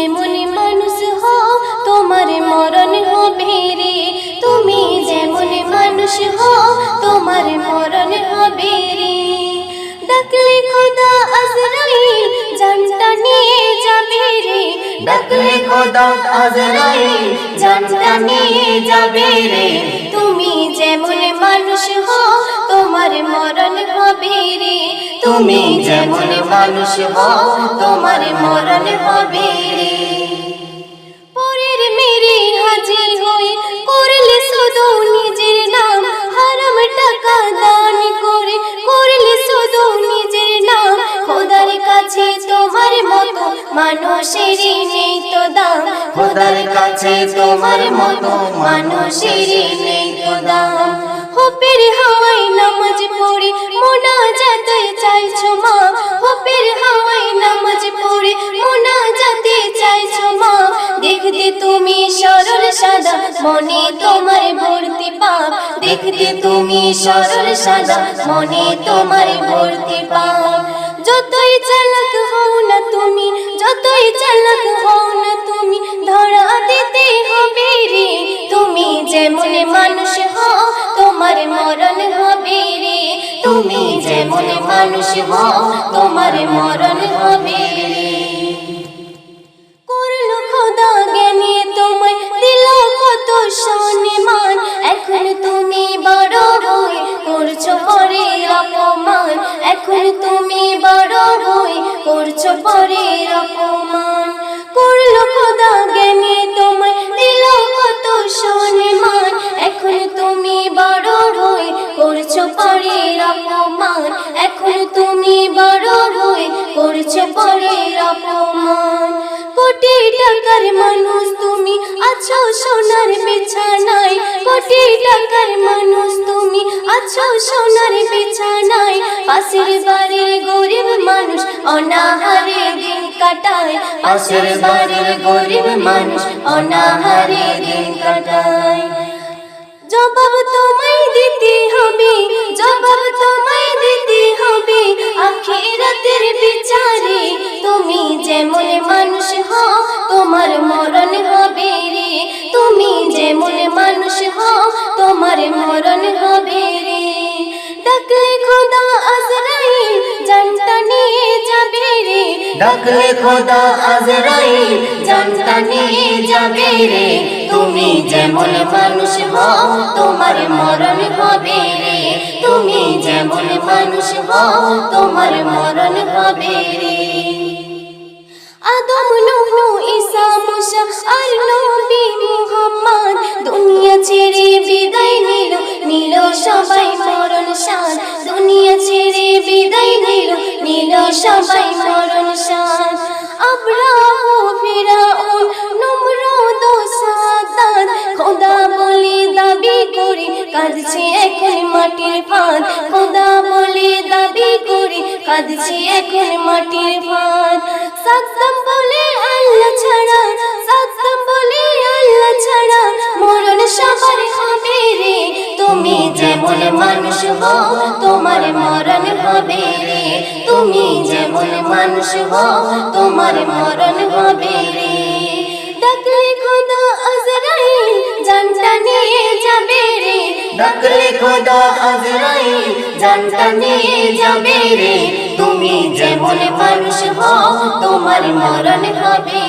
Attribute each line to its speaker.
Speaker 1: যেমন মানুষ হও, তোমার মরণ হবে রে। তুমি যেমন মানুষ হও, তোমার মরণ হবে রে। ডাকলে খোদা আজরাইল, জানটা নিয়ে যাবে রে।
Speaker 2: ডাকলে খোদা আজরাইল, জানটা নিয়ে যাবে রে।
Speaker 1: তুমি যেমন মানুষ হও, তোমার মরণ হবে রে।
Speaker 2: তুমি যেমন মানুষ হও, তোমার মরণ হবে রে।
Speaker 1: মানুষের নেই তো দাম।
Speaker 2: খোদার কাছে তোমার মতো মানুষের নেই তো দাম।
Speaker 1: হোপের হাওয়াই নামাজ পড়ে মোনা যাতে চাইছো মা। হোপের হাওয়াই নামাজ পড়ে মোনা যাতে চাইছো মা। দেখতে তুমি সরল সাদা, মনে তোমার ভর্তি পাপ। দেখতে তুমি সরল সাদা, মনে তোমার ভর্তি পাপ। যতই চালাক হও তুমি, যতই চালাক হও না তুমি, ধরা দিতে হবে রে। তুমি যেমন মানুষ হও, তোমার মরণ হবে রে।
Speaker 2: তুমি যেমন মানুষ হও, তোমার মরণ হবে
Speaker 1: এখন তুমি বড় হয়ে এখন তুমি বড় করছ পরে অপমান করল খোদা জ্ঞানী তোমায়, দিল কত সম্মান। এখন তুমি বড় হয়ে করছ পরে অপমান। এখন তুমি বড় হয়ে করছ পরে অপমান। কোটি টাকার মানুষ তুমি, আছো সোনার বিছানায়। কোটি টাকার মানুষ তুমি, আছো সোনার বিছানায়। পাশের বাড়ির গরিব মানুষ অনাহারে দিন কাটায়।
Speaker 2: পাশের বাড়ির গরিব মানুষ অনাহারে দিন কাটায়।
Speaker 1: জবাব তোমায় দিতে হবে, জবাব তোমায় দিতে হবে। আখিরাতের বিচারে তুমি যেমন মানুষ হও, তোমার মরণ হবে রে। তুমি যেমন মানুষ হও, তোমার মরণ হবে রে। ডাকলে খোদা
Speaker 2: ডাকলে খোদা আজরাইল, জানতা নিয়ে যাবে রে। তুমি যেমন মানুষ হও, তোমার মরণ হবে রে। তুমি যেমন মানুষ হও, তোমার মরণ হবে রে।
Speaker 1: আদম, নূহ, ঈসা, মুসা আর নবী সবাই মরণ সান আব্রাহ ফিরাউন, নমরুদ সাদাত। খোদা বলে দাবি করে, কাঁদছে এখন মাটির ফাঁদ। খোদা বলে দাবি করে, কাঁদছে এখন মাটির ফাঁদ। সাদ্দাম বলে, আল্লাহ ছাড়া। সাদ্দাম বলে, আল্লাহ ছাড়া। মরণ সবার হবে রে। তুমি যেমন মানুষ হও, তোমার মরণ হবে রে। তুমি যেমন মানুষ হও, তোমার মরণ হবে রে। ডাকলে খোদা আজরাইল, জানটা নিয়ে যাবে রে।
Speaker 2: ডাকলে খোদা আজরাইল, জানটা নিয়ে যাবে রে। তুমি যেমন মানুষ হও, তোমার মরণ হবে